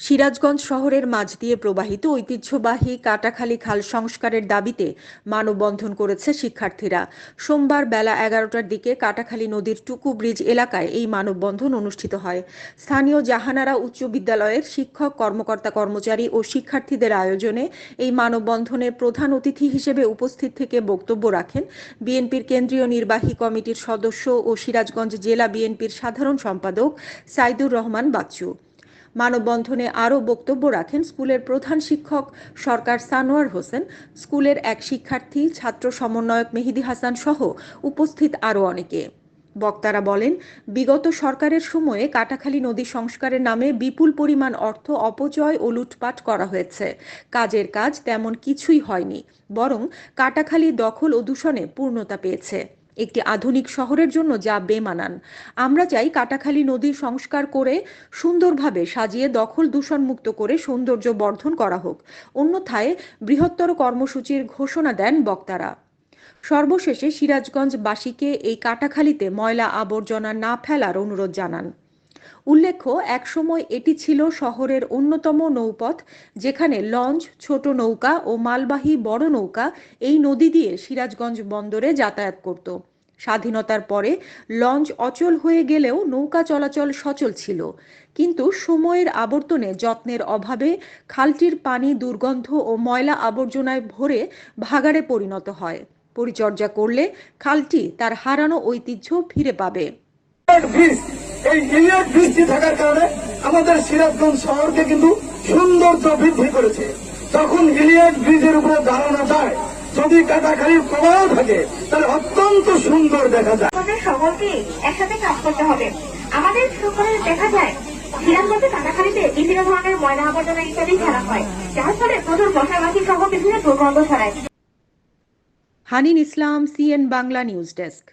সিরাজগঞ্জ শহরের মাঝ দিয়ে প্রবাহিত ঐতিহ্যবাহী কাটাখালী খাল সংস্কারের দাবিতে মানববন্ধন করেছে শিক্ষার্থীরা। সোমবার বেলা এগারোটার দিকে কাটাখালী নদীর টুকু ব্রিজ এলাকায় এই মানববন্ধন অনুষ্ঠিত হয়। স্থানীয় জাহানারা উচ্চ বিদ্যালয়ের শিক্ষক, কর্মকর্তা, কর্মচারী ও শিক্ষার্থীদের আয়োজনে এই মানববন্ধনে প্রধান অতিথি হিসেবে উপস্থিত থেকে বক্তব্য রাখেন বিএনপির কেন্দ্রীয় নির্বাহী কমিটির সদস্য ও সিরাজগঞ্জ জেলা বিএনপির সাধারণ সম্পাদক সাইদুর রহমান বাচ্চু। মানববন্ধনে আরও বক্তব্য রাখেন স্কুলের প্রধান শিক্ষক সরকার সানোয়ার হোসেন। স্কুলের এক শিক্ষার্থী, ছাত্র সমন্বয়ক মেহেদি হাসান সহ উপস্থিত আরও অনেকে। বক্তারা বলেন, বিগত সরকারের সময়ে কাটাখালী নদী সংস্কারের নামে বিপুল পরিমাণ অর্থ অপচয় ও লুটপাট করা হয়েছে। কাজের কাজ তেমন কিছুই হয়নি, বরং কাটাখালী দখল ও দূষণে পূর্ণতা পেয়েছে। একটি আধুনিক শহরের জন্য যা বেমানান। আমরা চাই কাটাখালী নদী সংস্কার করে সুন্দরভাবে সাজিয়ে দখল দূষণ মুক্ত করে সৌন্দর্য বর্ধন করা হোক। অন্যথায় বৃহত্তর কর্মসূচির ঘোষণা দেন বক্তারা। সর্বশেষে সিরাজগঞ্জবাসীকে এই কাটাখালীতে ময়লা আবর্জনা না ফেলার অনুরোধ জানান। উল্লেখ্য, একসময় এটি ছিল শহরের অন্যতম নৌপথ, যেখানে লঞ্চ, ছোট নৌকা ও মালবাহী বড় নৌকা এই নদী দিয়ে সিরাজগঞ্জ বন্দরে যাতায়াত করত। স্বাধীনতার পরে লঞ্চ অচল হয়ে গেলেও নৌকা চলাচল সচল ছিল। কিন্তু সময়ের আবর্তনে যত্নের অভাবে খালটির পানি দুর্গন্ধ ও ময়লা আবর্জনায় ভরে ভাগাড়ে পরিণত হয়। পরিচর্যা করলে খালটি তার হারানো ঐতিহ্য ফিরে পাবে। এই ইলিয়ট ব্রিজটি থাকার কারণে আমাদের সিরাজগঞ্জ শহরকে কিন্তু সৌন্দর্য বৃদ্ধি করেছে। যখন ইলিয়ট ব্রিজের উপরে দাঁড়ানো যায় যদি কাটাখালির প্রবাহ থাকে তাহলে অত্যন্ত সুন্দর দেখা যায়। আমাদের সকলকে একসাথে কাজ করতে হবে। আমাদের সকলের দেখা যায় সিরাজগঞ্জে কাটাখালিতে বিভিন্ন ধরনের ময়লা আবর্জনা ইত্যাদি ফেলা হয়। যার ফলে প্রচুর মশামাছি সহ বিভিন্ন দুর্গন্ধ ছড়ায়। Hanin Islam CN Bangla news desk.